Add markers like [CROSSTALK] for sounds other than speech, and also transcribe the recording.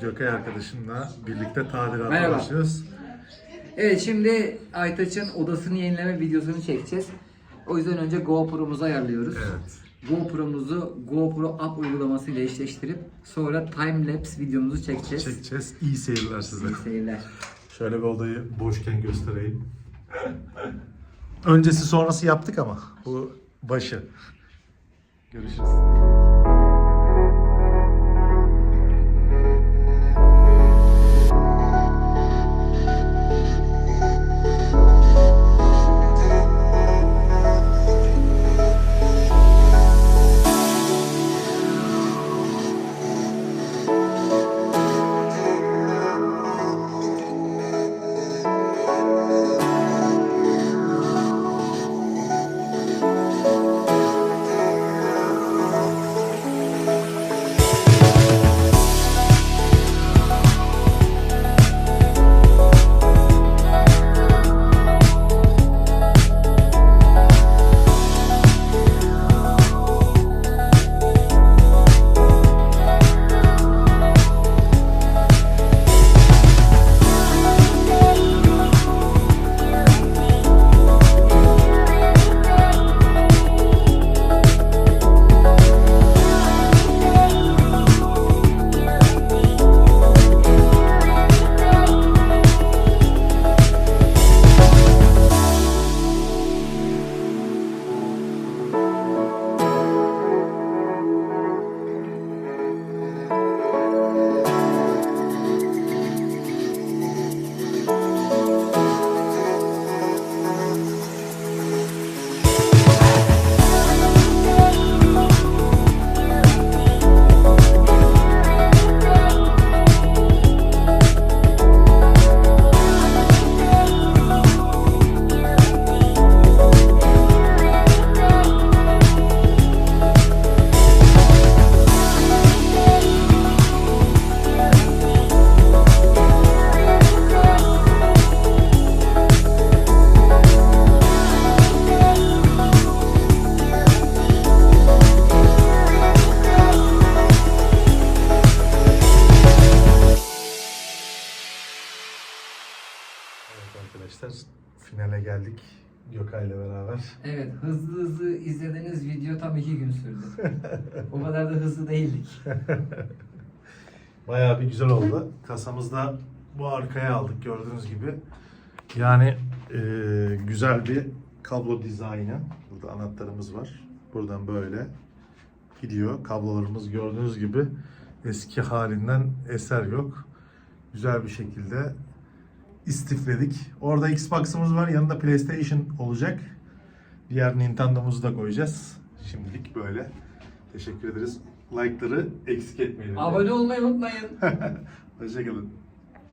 Gökay arkadaşımla birlikte tadilata Merhaba. başlıyoruz. Evet şimdi Aytaç'ın odasını yenileme videosunu çekeceğiz. O yüzden önce GoPro'muzu ayarlıyoruz. Evet. GoPro'muzu GoPro app uygulaması ile eşleştirip sonra timelapse videomuzu çekeceğiz. Çekeceğiz. İyi seyirler size. İyi seyirler. Şöyle bir odayı boşken göstereyim. Öncesi sonrası yaptık ama bu başı. Görüşürüz. Evet arkadaşlar finale geldik Gökay'la beraber. Evet hızlı hızlı izlediğiniz video tam iki gün sürdü. [LAUGHS] o kadar da hızlı değildik. Bayağı bir güzel oldu. Kasamızda bu arkaya aldık gördüğünüz gibi. Yani e, güzel bir kablo dizaynı. Burada anahtarımız var. Buradan böyle gidiyor. Kablolarımız gördüğünüz gibi eski halinden eser yok. Güzel bir şekilde istifledik. Orada Xbox'ımız var. Yanında PlayStation olacak. Diğer Nintendo'muzu da koyacağız. Şimdilik böyle. Teşekkür ederiz. Like'ları eksik etmeyelim. Abone olmayı unutmayın. [LAUGHS] Hoşçakalın.